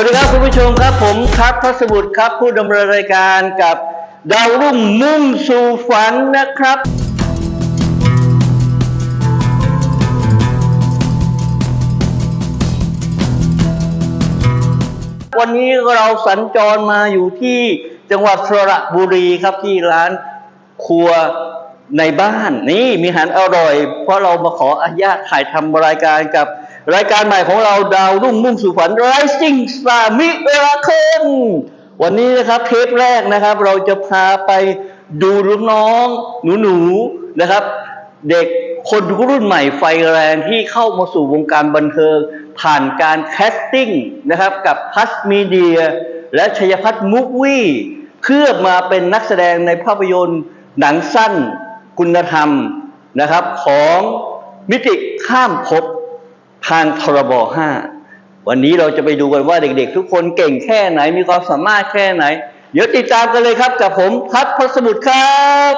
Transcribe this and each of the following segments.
วัสดีครับคุณผู้ชมครับ ผมครับพัสบุตรครับ ผู้ดำเนินรายการกับดาวรุ่งมุ่งสู่ฝันนะครับ วันนี้เราสัญจรมาอยู่ที่จังหวัดสระบุรีครับที่ร้านครัวในบ้านนี่มีอาหารอร่อย เพราะเรามาขออนุญาตถ่ายทำรายการกับ รายการใหม่ของเราดาวรุ่งมุ่งสู่ฝัน Rising Star Miracle วันนี้นะครับเทปแรกนะครับ เราจะพาไปดูน้องหนูๆนะครับ เด็กคนรุ่นใหม่ไฟแรงที่เข้ามาสู่วงการบันเทิง ผ่านการแคสติ้งนะครับ กับพัสมีเดีย และชัยพัฒน์มุกวี่เพื่อมาเป็นนักแสดงในภาพยนตร์หนังสั้นคุณธรรมนะครับ ของมิติข้ามภพ ทางทรบ5วันนี้เราจะไปดูกันว่าเด็กๆ ทุกคนเก่งแค่ไหนมีความสามารถแค่ไหน เดี๋ยวติดตามกันเลยครับกับผมพัฒพสมุทรครับ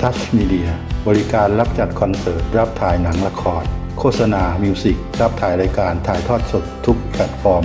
ทัชมีเดียบริการรับจัดคอนเสิร์ต รับถ่ายหนังละคร โฆษณา มิวสิก รับถ่ายรายการถ่ายทอดสดทุกแพลตฟอร์ม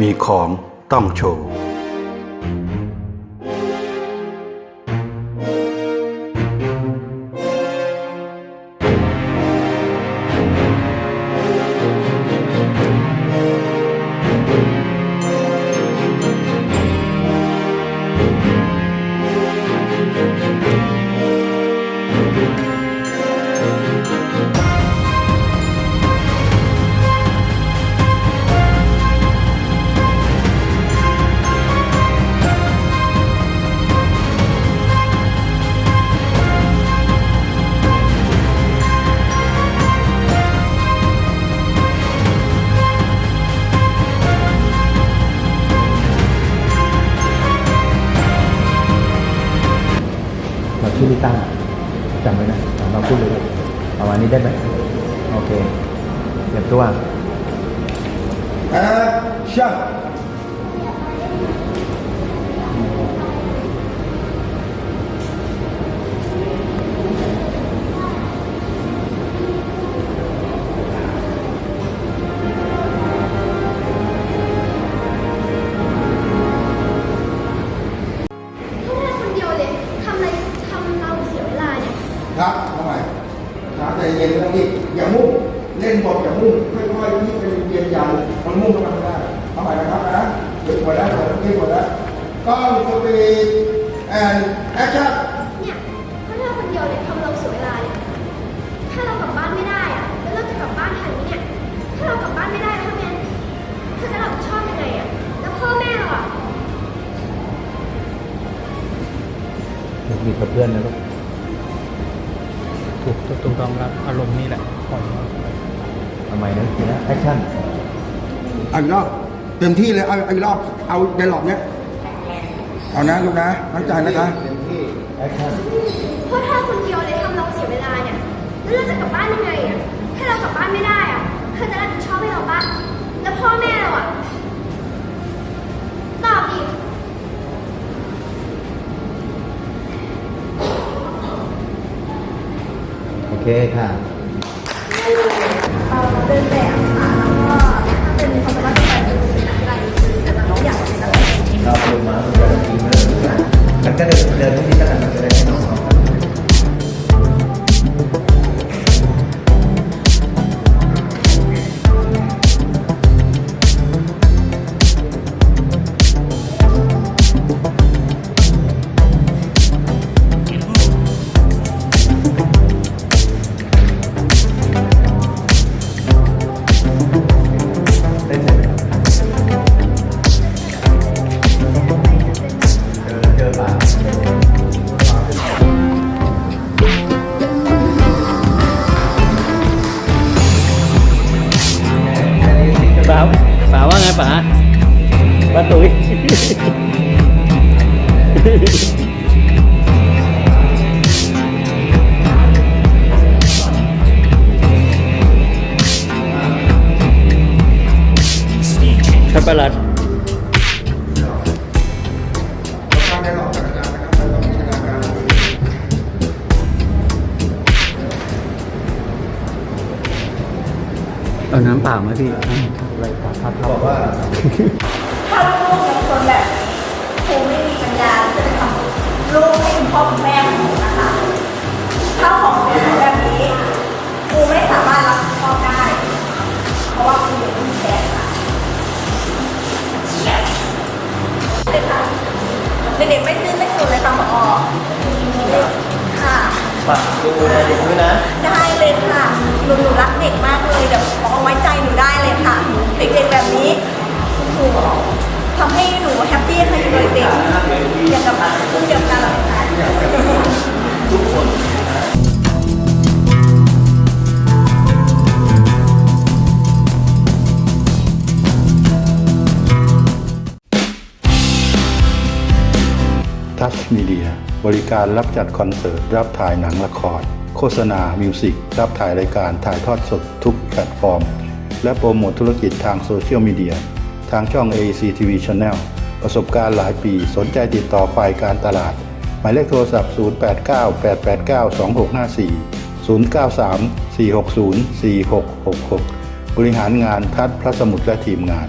มีของต้องโชว์ ชื่อลิต้าจำไว้นะเราพูดเลยประมาณนี้ได้ไหมโอเคเก็บตัว Action! กับเพื่อนนะลูกถูกถูกถูกต้องแล้วอารมณ์นี่แหละปล่อยมันทำไมนะทีนะแอคชั่นเอาอีกรอบเต็มที่เลยเอาเอาอีกรอบเอาในหลอดเนี้ยเอานะลูกนะตั้งใจนะคะแอคชั่นเพราะถ้าคนเดียวเลยทำเราเสียเวลาเนี่ยแล้วเราจะกลับบ้านยังไงอะถ้าเรากลับบ้านไม่ได้อะเธอจะรับ เคค่ะ ป้าตุ๋ยครับประหลัดฟังในหลอดจากอาจารย์นะครับไม่ต้องจินตนาการเอาน้ำเปล่าไหมพี่บอกว่า พ่อคุณแม่ของหนูนะคะถ้าของเป็นแบบนี้ครูไม่สามารถรับผิดชอบได้ เพราะว่าครูยังไม่มีแฟนค่ะเลยค่ะเด็กๆไม่ตื้นไม่สุดเลยค่ะหมอค่ะฝากดูแลเด็กด้วยนะ ได้เลยค่ะ หนูหนูรักเด็กมากเลยเดี๋ยวขอไว้ใจหนูได้เลยค่ะ เด็กๆแบบนี้หนูทำให้หนูแฮปปี้ค่ะ บริการรับจัดคอนเสิร์ต รับถ่ายหนังละคร โฆษณา มิวสิก รับถ่ายรายการ ถ่ายทอดสดทุกแพลตฟอร์ม และโปรโมทธุรกิจทางโซเชียลมีเดีย ทางช่อง AEC TV Channel ประสบการณ์หลายปี สนใจติดต่อฝ่ายการตลาด หมายเลขโทรศัพท์ 089 889 2654 093 460 4666 บริหารงานทัดพระสมุทรและทีมงาน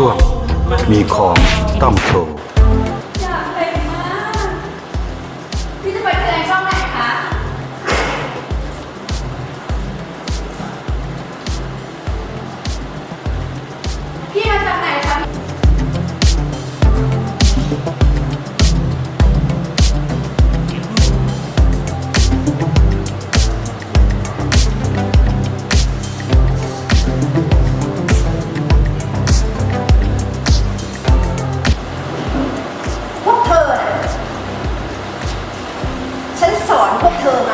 ช่วงมีของต้องโชว์ อนพวกเธอ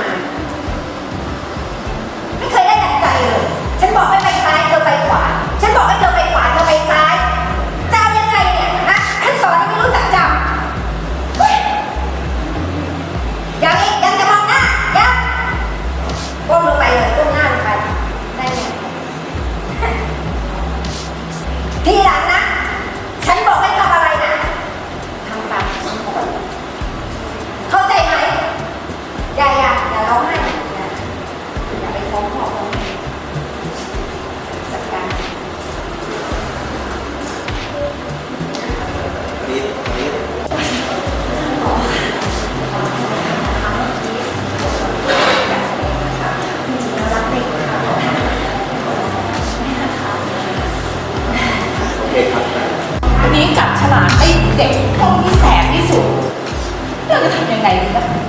ร้องไห้อย่าไปฟ้องขอฟ้องแม่จัดการรีบรีบโอเคครับวันนี้จับฉลาดไอ้เด็กพวกนี้แสบที่สุดเราจะทำยังไงดีนะ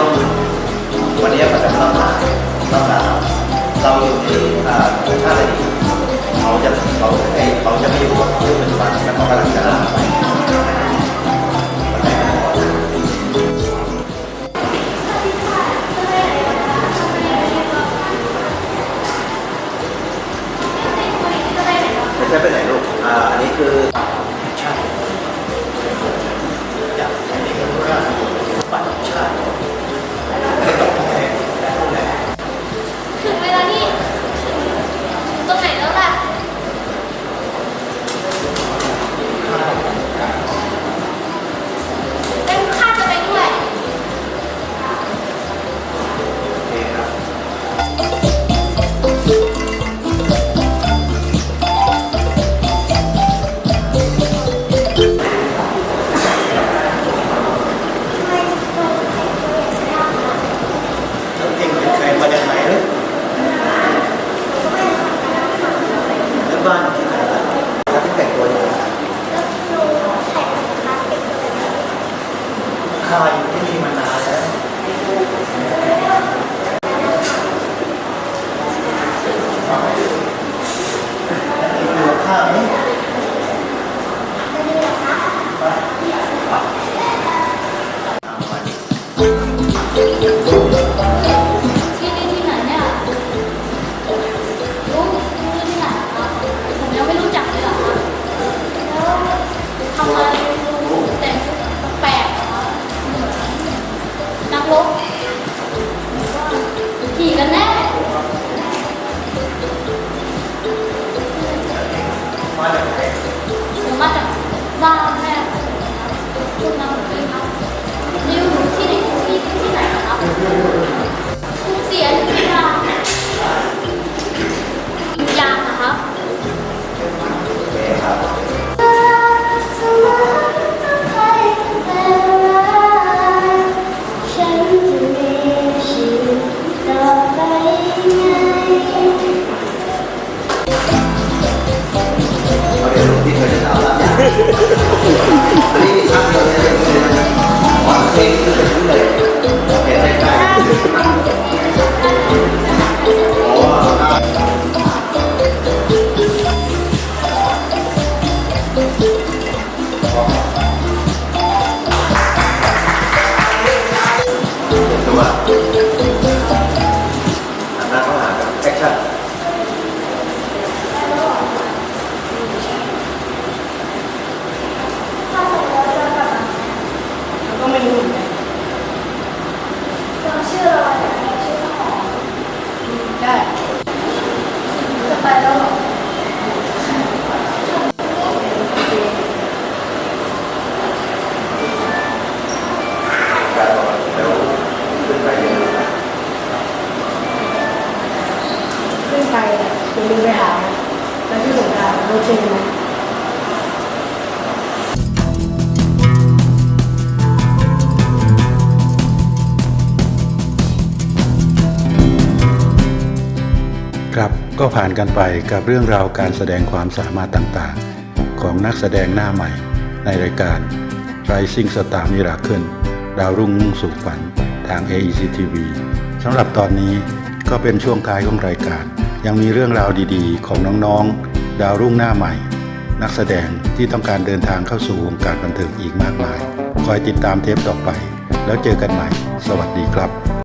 ้องวันนี้มันจะต้องมาต้องมาเราอยู่ในคุณค่าอะไรเขาจะเขาไอเขาจะไม่อยู่กับเงปัจจุบันแล้วเขากำจะลาไป 你呢？ นี่ภาพเราเน่ยเข้เห็นัวอันนั้นเขาหาแอคชั่น ไปหาแล้วที่สงการโอเคไหมครับก็ผ่านกันไปกับเรื่องราวการแสดงความสามารถต่างๆ ของนักแสดงหน้าใหม่ ในรายการ Rising Star Miracle ดาวรุ่งมุ่งสู่ฝันทาง AEC TV สำหรับตอนนี้ก็เป็นช่วงท้ายของรายการ ยังมีเรื่องราวดีๆ ของน้องๆ ดาวรุ่งหน้าใหม่ นักแสดงที่ต้องการเดินทางเข้าสู่วงการบันเทิงอีกมากมาย คอยติดตามเทปต่อไป แล้วเจอกันใหม่ สวัสดีครับ